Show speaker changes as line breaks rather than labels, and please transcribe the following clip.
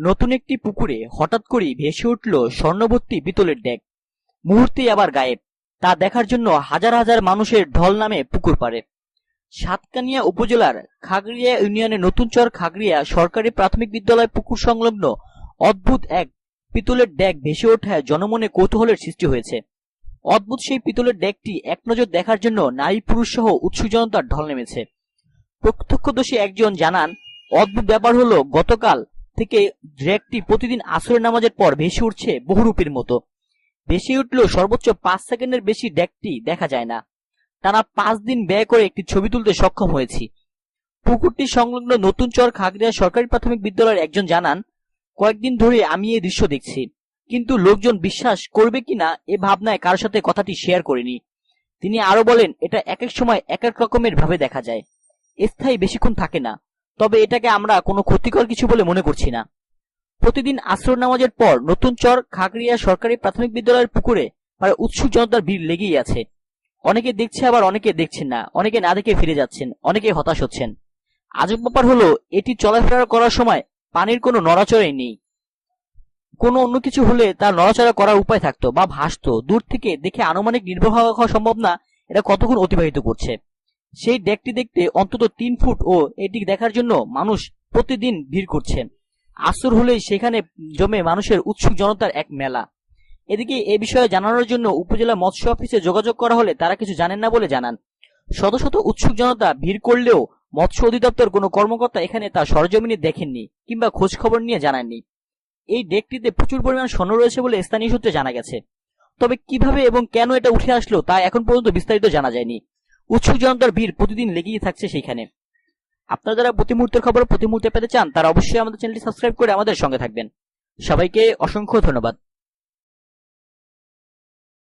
নতুন একটি পুকুরে হঠাৎ করেই ভেসে উঠল স্বর্ণবর্তী পিতলের ডেক। মুহূর্তেই আবার গায়েব। তা দেখার জন্য হাজার হাজার মানুষের ঢল নামে পুকুর পাড়ে। সাতকানিয়া উপজেলার খাগড়িয়া ইউনিয়নের নতুন চর খাগড়িয়া সরকারি প্রাথমিক বিদ্যালয় পুকুর সংলগ্ন অদ্ভুত এক পিতলের ডেক ভেসে ওঠায় জনমনে কৌতূহলের সৃষ্টি হয়েছে। অদ্ভুত সেই পিতলের ডেকটি এক নজর দেখার জন্য নারী পুরুষ সহ উৎসুক জনতার ঢল নেমেছে। প্রত্যক্ষদর্শী একজন জানান, অদ্ভুত ব্যাপার হলো গতকাল থেকে ড্রেকটি প্রতিদিন আসরের নামাজের পর ভেসে উঠছে বহুরূপীর মতো। ভেসে উঠলেও সর্বোচ্চ পাঁচ সেকেন্ডের বেশি ডেকটি দেখা যায় না। টানা পাঁচ দিন ব্যয় করে একটি ছবি তুলতে সক্ষম হয়েছি। পুকুরটি সংলগ্ন নতুন চর খাগড়িয়া সরকারি প্রাথমিক বিদ্যালয়ের একজন জানান, কয়েকদিন ধরে আমি এই দৃশ্য দেখছি, কিন্তু লোকজন বিশ্বাস করবে কিনা এ ভাবনায় কারোর সাথে কথাটি শেয়ার করিনি। তিনি আরও বলেন, এটা এক এক সময় এক এক রকমের ভাবে দেখা যায়। স্থায়ী বেশিক্ষণ থাকে না। তবে এটাকে আমরা কোনো ক্ষতিকর কিছু বলে মনে করছি না। প্রতিদিন আশ্রয় নামাজের পর নতুন চর, খাগড়িয়া সরকারি প্রাথমিক বিদ্যালয়ের পুকুরে প্রায় উৎসুক জনতার ভিড় লেগেই আছে। অনেকে দেখছে, আবার অনেকে দেখছেন না। অনেকে না দেখে ফিরে যাচ্ছেন, অনেকে হতাশ হচ্ছেন। আজব ব্যাপার হলো, এটি চলাফেরা করার সময় পানির কোনো নড়াচড়াই নেই। কোনো অন্য কিছু হলে তার নড়াচড়া করার উপায় থাকতো বা ভাসতো। দূর থেকে দেখে আনুমানিক নির্ভর হওয়া সম্ভব না, এটা কতক্ষণ অতিবাহিত করছে। সেই ডেকটি দেখতে অন্তত তিন ফুট ও এটি দেখার জন্য মানুষ প্রতিদিন ভিড় করছে আসর হলেই সেখানে জমে মানুষের উৎসুক জনতার এক মেলা। এদিকে এ বিষয়ে জানানোর জন্য উপজেলা মৎস্য অফিসে যোগাযোগ করা হলে তারা কিছু জানেন না বলে জানান। শত শত উৎসুক জনতা ভিড় করলেও মৎস্য অধিদপ্তর কোনো কর্মকর্তা এখানে তা সরজমিনে দেখেননি কিংবা খোঁজ খবর নিয়ে জানাননি। এই ডেকটিতে প্রচুর পরিমাণ স্বর্ণ রয়েছে বলে স্থানীয় সূত্রে জানা গেছে। তবে কীভাবে এবং কেন এটা উঠে আসলো তা এখন পর্যন্ত বিস্তারিত জানা যায়নি। উৎসুক জনতার ভিড় প্রতিদিন লেগেই থাকছে সেইখানে। আপনারা যারা প্রতি মুহূর্তের খবর প্রতি মুহূর্তে পেতে চান, তারা অবশ্যই আমাদের চ্যানেলটি সাবস্ক্রাইব করে আমাদের সঙ্গে থাকবেন। সবাইকে অসংখ্য ধন্যবাদ।